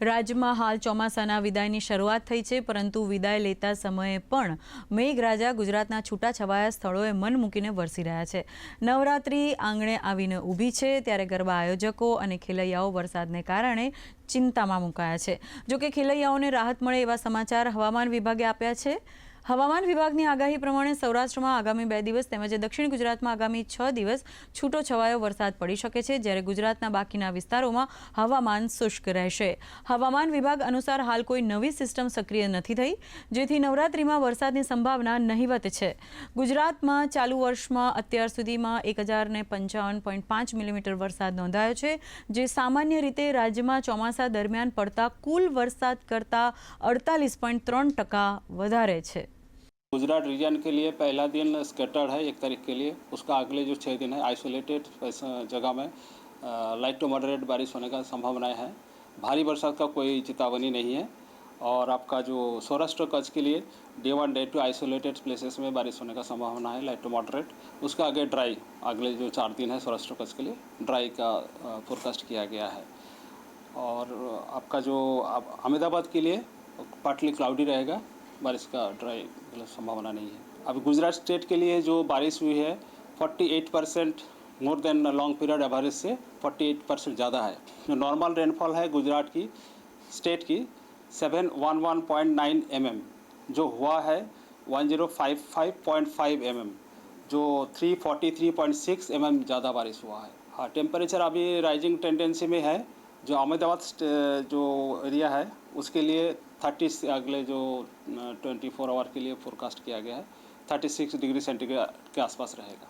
રાજ્યમાં હાલ ચોમાસાના વિદાયની શરૂઆત થઈ છે, પરંતુ વિદાય લેતા સમયે પણ મેઘરાજા ગુજરાતના છૂટાછવાયા સ્થળોએ મન મૂકીને વરસી રહ્યા છે. નવરાત્રિ આંગણે આવીને ઊભી છે, ત્યારે ગરબા આયોજકો અને ખેલૈયાઓ વરસાદને કારણે ચિંતામાં મુકાયા છે. જોકે ખેલૈયાઓને રાહત મળે એવા સમાચાર હવામાન વિભાગે આપ્યા છે. હવામાન વિભાગની આગાહી પ્રમાણે સૌરાષ્ટ્રમાં આગામી બે દિવસ તેમજ દક્ષિણ ગુજરાતમાં આગામી છ દિવસ છૂટો છવાયો વરસાદ પડી શકે છે. જ્યારે ગુજરાતના બાકીના વિસ્તારોમાં હવામાન શુષ્ક રહેશે. હવામાન વિભાગ અનુસાર હાલ કોઈ નવી સિસ્ટમ સક્રિય નથી થઈ, જેથી નવરાત્રિમાં વરસાદની સંભાવના નહીવત છે. ગુજરાતમાં ચાલુ વર્ષમાં અત્યાર સુધીમાં એક હજારને પંચાવન પોઈન્ટ પાંચ મિલીમીટર વરસાદ નોંધાયો છે, જે સામાન્ય રીતે રાજ્યમાં ચોમાસા દરમિયાન પડતા કુલ વરસાદ કરતાં અડતાલીસ પોઈન્ટ ત્રણ ટકા વધારે છે. गुजरात रीजन के लिए पहला दिन स्केटर्ड है एक तारीख के लिए। उसका अगले जो छः दिन है आइसोलेटेड जगह में लाइट टू मॉडरेट बारिश होने का संभावनाएँ है। भारी बरसात का कोई चेतावनी नहीं है। और आपका जो सौराष्ट्र कच्छ के लिए day one day two isolated places में बारिश होने का संभावना है लाइट टू मॉडरेट उसका आगे ड्राई अगले जो चार दिन है सौराष्ट्र कच्छ के लिए ड्राई का फोरकास्ट किया गया है। और आपका जो अहमदाबाद के लिए पार्टली क्लाउडी रहेगा। बारिश का ड्राई मतलब संभावना नहीं है। अभी गुजरात स्टेट के लिए जो बारिश हुई है 48 percent more than long period average से 48 परसेंट ज़्यादा है। जो नॉर्मल रेनफॉल है गुजरात की स्टेट की 711.9 mm जो हुआ है 1055.5 mm जो 343.6 mm ज़्यादा बारिश हुआ है। हाँ टेम्परेचर अभी राइजिंग टेंडेंसी में है। जो अहमदाबाद जो एरिया है, उसके लिए 30 से अगले जो ट्वेंटी फोर आवर के लिए फोरकास्ट किया गया है 36 डिग्री सेंटीग्रेड के आसपास रहेगा।